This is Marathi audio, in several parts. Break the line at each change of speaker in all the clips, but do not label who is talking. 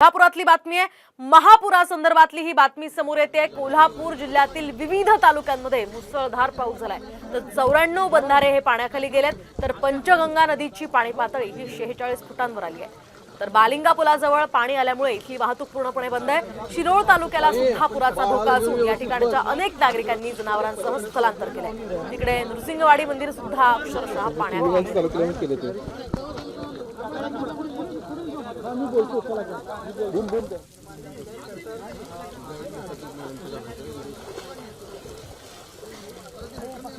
कोल्हापुरातली बातमी आहे. महापुरासंदर्भातली ही बातमी समोर येते. कोल्हापूर जिल्ह्यातील विविध तालुक्यांमध्ये मुसळधार पाऊस झालाय. तर चौऱ्याण्णव बंधारे हे पाण्याखाली गेलेत. तर पंचगंगा नदीची पाणी पातळी ही शेहेचाळीस फुटांवर आली आहे. तर बालिंगा पुलाजवळ पाणी आल्यामुळे इथली वाहतूक पूर्णपणे बंद आहे. शिरोळ तालुक्याला सुद्धा पुराचा धोका असून या ठिकाणच्या अनेक नागरिकांनी जनावरांसह स्थलांतर केलंय. तिकडे नृसिंहवाडी मंदिर सुद्धा अक्षरशः पाण्यात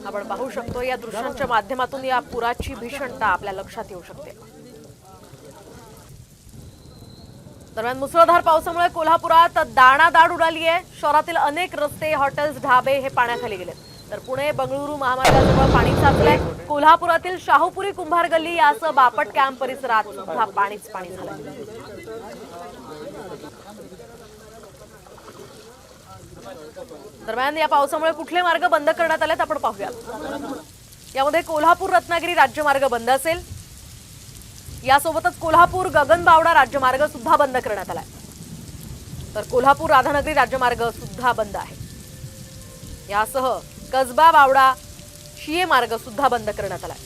आपण पाहू शकतो या दृश्यांच्या माध्यमातून या पुराची भीषणता आपल्या लक्षात येऊ शकते. दरम्यान मुसळधार पावसामुळे कोल्हापुरात दाणादाड उडाली आहे. शहरातील अनेक रस्ते हॉटेल्स ढाबे हे पाण्याखाली गेलेत. तर पुणे बंगळुरू महामार्गाजवळ पाणी साचलंय. कोल्हापुरातील शाहूपुरी कुंभार गल्ली यासह बापट कॅम्प परिसरात सुद्धा पाणीच पाणी झालं दरम्यान या पावसामुळे कुठले मार्ग बंद करण्यात आलेत आपण पाहूयात. यामध्ये कोल्हापूर रत्नागिरी राज्यमार्ग बंद असेल. यासोबतच कोल्हापूर गगनबावडा राज्यमार्ग सुद्धा बंद करण्यात आलाय. तर कोल्हापूर राधानगरी राज्यमार्ग सुद्धा बंद आहे. यासह कसबा बावडा शिये मार्ग सुद्धा बंद करण्यात आलाय.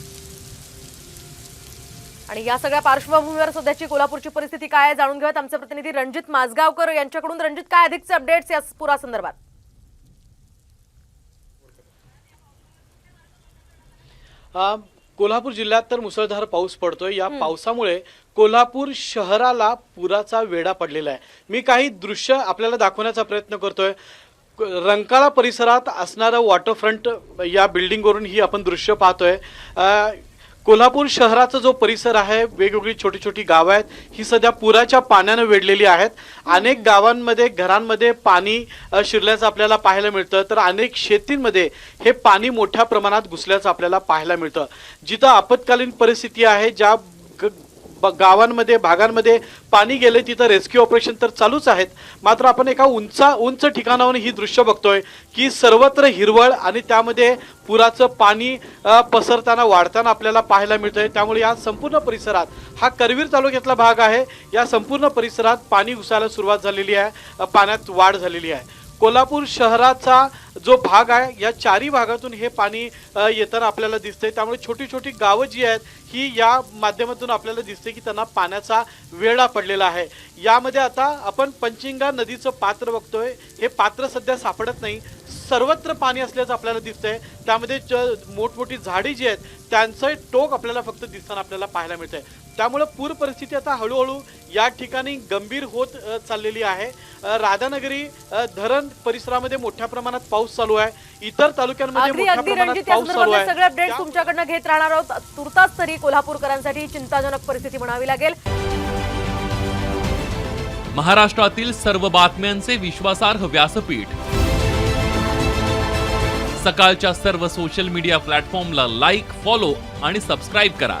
आणि या सगळ्या पार्श्वभूमीवर सध्याची कोल्हापूरची परिस्थिती काय आहे जाणून घेऊयात. आमचे प्रतिनिधी रणजित माझगावकर यांच्याकडून. रणजित काय अधिकचे अपडेट्स या पुरासंदर्भात?
कोल्हापूर जिल्ह्यात तर मुसळधार पाऊस पडतोय. या पावसामुळे कोल्हापूर शहराला पुराचा वेढा पडलेला आहे. मी काही दृश्य आपल्याला दाखवण्याचा प्रयत्न करतोय. रंकाळा परिसरात असणारं वॉटरफ्रंट या बिल्डिंगवरून ही आपण दृश्य पाहतोय. कोल्हापूर शहराचा जो परिसर आहे वेगवेगळी छोटी छोटी गावं आहेत ही सध्या पुराच्या पाण्यानं वेढलेली आहेत. अनेक गावांमध्ये घरांमध्ये पाणी शिरल्याचं आपल्याला पाहायला मिळतं. तर अनेक शेतींमध्ये हे पाणी मोठ्या प्रमाणात घुसल्याचं आपल्याला पाहायला मिळतं. जिथं आपत्कालीन परिस्थिती आहे ज्या ग- गावांमध्ये भागांमध्ये पाणी गेले तिथं रेस्क्यू ऑपरेशन तर चालूच आहेत. मात्र आपण एका उंचा उंच ठिकाणाहून ही दृश्य बघतोय की सर्वत्र हिरवळ आणि त्यामध्ये पुराचं पाणी पसरताना वाढताना आपल्याला पाहायला मिळतंय. त्यामुळे या संपूर्ण परिसरात हा करवीर तालुक्यातला भाग आहे. या संपूर्ण परिसरात पाणी घुसायला सुरुवात झालेली आहे. पाण्यात वाढ झालेली आहे. कोल्हापूर शहराचा जो भाग आहे या चारी भागातून हे पाणी येताना आपल्याला दिसतंय. त्यामुळे छोटी छोटी गावं जी आहेत ही या माध्यमातून आपल्याला दिसते की त्यांना पाण्याचा वेढा पडलेला आहे. यामध्ये आता आपण पंचिंगा नदीचं पात्र बघतोय. हे पात्र सध्या सापडत नाही. सर्वत्र पाणी असल्याचं आपल्याला दिसतंय. त्यामध्ये ज- मोठमोठी झाडी जी आहेत त्यांचं टोक आपल्याला फक्त दिसताना आपल्याला पाहायला मिळतंय. त्यामुळे पूर परिस्थिती आता हळूहळू या ठिकाणी गंभीर होत चाललेली आहे. राधानगरी धरण परिसरामध्ये मोठ्या प्रमाणात पाऊस चालू आहे. इतर तालुक्यांमध्ये मोठ्या प्रमाणात पाऊस चालू आहे.
सगळे अपडेट तुमच्याकडनं घेत राहणार आहोत. तुर्तास तरी कोल्हापूरकरांसाठी चिंताजनक परिस्थिती म्हणावी लागेल.
महाराष्ट्रातील सर्व बातम्यांचे विश्वासार्ह व्यासपीठ. सकाळच्या सर्व सोशल मीडिया प्लॅटफॉर्मला लाईक फॉलो आणि सबस्क्राईब करा.